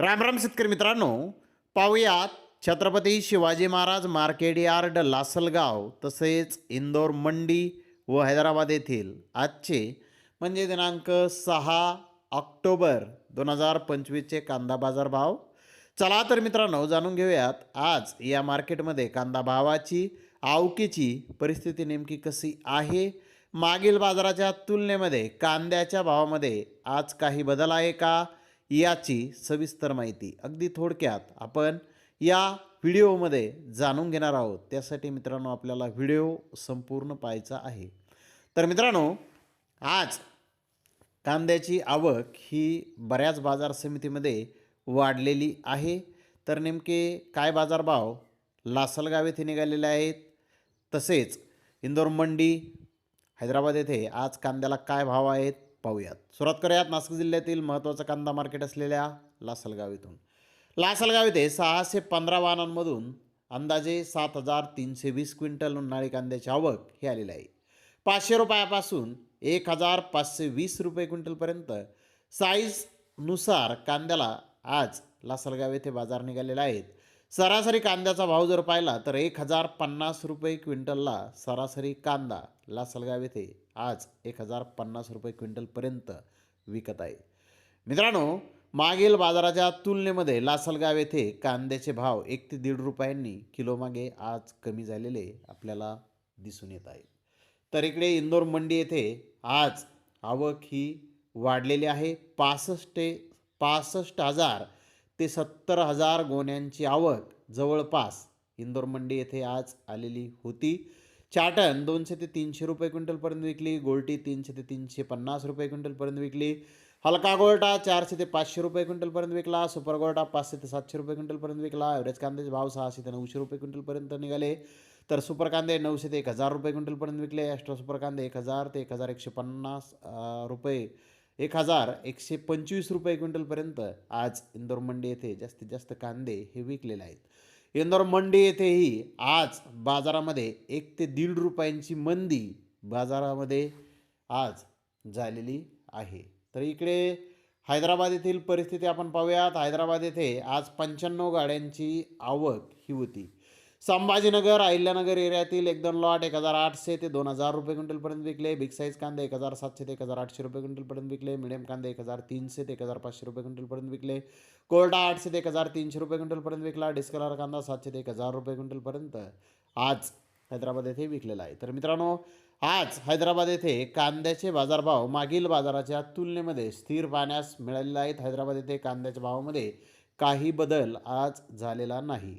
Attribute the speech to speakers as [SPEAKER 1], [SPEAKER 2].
[SPEAKER 1] रामराम शेतकरी मित्रांनो. पाहूयात छत्रपती शिवाजी महाराज मार्केट यार्ड लासलगाव तसेच इंदोर मंडी व हैदराबाद येथील. आजचे म्हणजे दिनांक सहा ऑक्टोबर दोन हजार पंचवीसचे कांदा बाजार भाव. चला तर मित्रांनो जाणून घेऊयात आज या मार्केटमध्ये कांदा भावाची आवकीची परिस्थिती नेमकी कशी आहे? मागील बाजाराच्या तुलनेमध्ये कांद्याच्या भावामध्ये आज काही बदल आहे का? याची सविस्तर माहिती. अगदी थोडक्यात आपण या व्हिडिओमध्ये जाणून घेणार आहोत. त्यासाठी मित्रांनो आपल्याला व्हिडिओ संपूर्ण पाहायचा आहे. तर मित्रांनो आज कांद्याची आवक ही बऱ्याच बाजार समितीमध्ये वाढलेली आहे. तर नेमके काय बाजारभाव? लासलगाव येथे निघालेले आहेत. तसेच इंदोर मंडी हैदराबाद येथे आज कांद्याला काय भाव आहेत? पाहूयात. सुरुवात करूयात नाशिक जिल्ह्यातील महत्त्वाचं कांदा मार्केट असलेल्या लासलगाव येथून लासलगाव येथे सहाशे पंधरा वाहनांमधून अंदाजे सात हजार तीनशे वीस क्विंटल उन्हाळी कांद्याची आवक हे आलेली आहे. पाचशे रुपयापासून एक हजार पाचशे वीस रुपये क्विंटलपर्यंत साईजनुसार कांद्याला आज लासलगाव येथे बाजार निघालेला आहेत सरासरी कांद्याचा भाव जर पाहिला तर एक हजार पन्नास रुपये क्विंटलला सरासरी कांदा लासलगाव येथे आज एक हजार पन्नास रुपये क्विंटलपर्यंत विकत आहे. मित्रांनो मागील बाजाराच्या तुलनेमध्ये लासलगाव येथे कांद्याचे भाव एक ते दीड रुपयांनी किलोमागे आज कमी झालेले आपल्याला दिसून येत आहे. तर इकडे इंदोर मंडी येथे आज आवक ही वाढलेली आहे. पासष्ट पासष्ट हजार ते सत्तर हजार गोण्यांची आवक जवळपास इंदोर मंडी येथे आज आलेली होती. चाटण दोनशे ते तीनशे रुपये क्विंटलपर्यंत विकली. गोल्टी तीनशे ते तीनशे पन्नास रुपये क्विंटलपर्यंत विकली. हलका गोल्टा चारशे ते पाचशे रुपये क्विंटलपर्यंत विकला. सुपर गोल्टा पाचशे ते सातशे रुपये क्विंटलपर्यंत विकला. ॲव्हरेज कांद्याचे भाव सहाशे ते नऊशे रुपये क्विंटलपर्यंत निघाले. तर सुपर कांदे नऊशे ते एक हजार रुपये क्विंटलपर्यंत विकले. एक्स्ट्रा सुपर कांदे एक हजार ते एक हजार एकशे पन्नास रुपये एक हजार एकशे पंचवीस रुपये क्विंटलपर्यंत आज इंदोर मंडी येथे जास्तीत जास्त कांदे हे विकलेले आहेत. इंदोर मंडी येथेही आज बाजारामध्ये एक ते दीड रुपयांची मंदी बाजारामध्ये आज झालेली आहे. तर इकडे हैदराबाद येथील परिस्थिती आपण पाहूयात. हैदराबाद येथे आज पंच्याण्णव गाड्यांची आवक ही होती. संभाजीनगर अहिल्यानगर एरियातील एक दोन लॉट एक हजार आठशे ते दोन हजार रुपये क्विंटलपर्यंत विकले. बिग साईज कांदे एक हजार सातशे ते एक हजार आठशे रुपये क्विंटलपर्यंत विकले. मिडियम कांदे एक हजार तीनशे ते एक हजार पाचशे रुपये क्विंटलपर्यंत विकले. कोरडा आठशे ते एक हजार तीनशे रुपये क्विंटलपर्यंत विकला. डिस्कलर कांदा सातशे ते एक हजार रुपये क्विंटलपर्यंत आज हैदराबाद येथे विकलेला आहे. तर मित्रांनो आज हैदराबाद येथे कांद्याचे बाजारभाव मागील बाजाराच्या तुलनेमध्ये स्थिर पाहण्यास मिळालेले आहेत. हैदराबाद येथे कांद्याच्या भावामध्ये काही बदल आज झालेला नाही.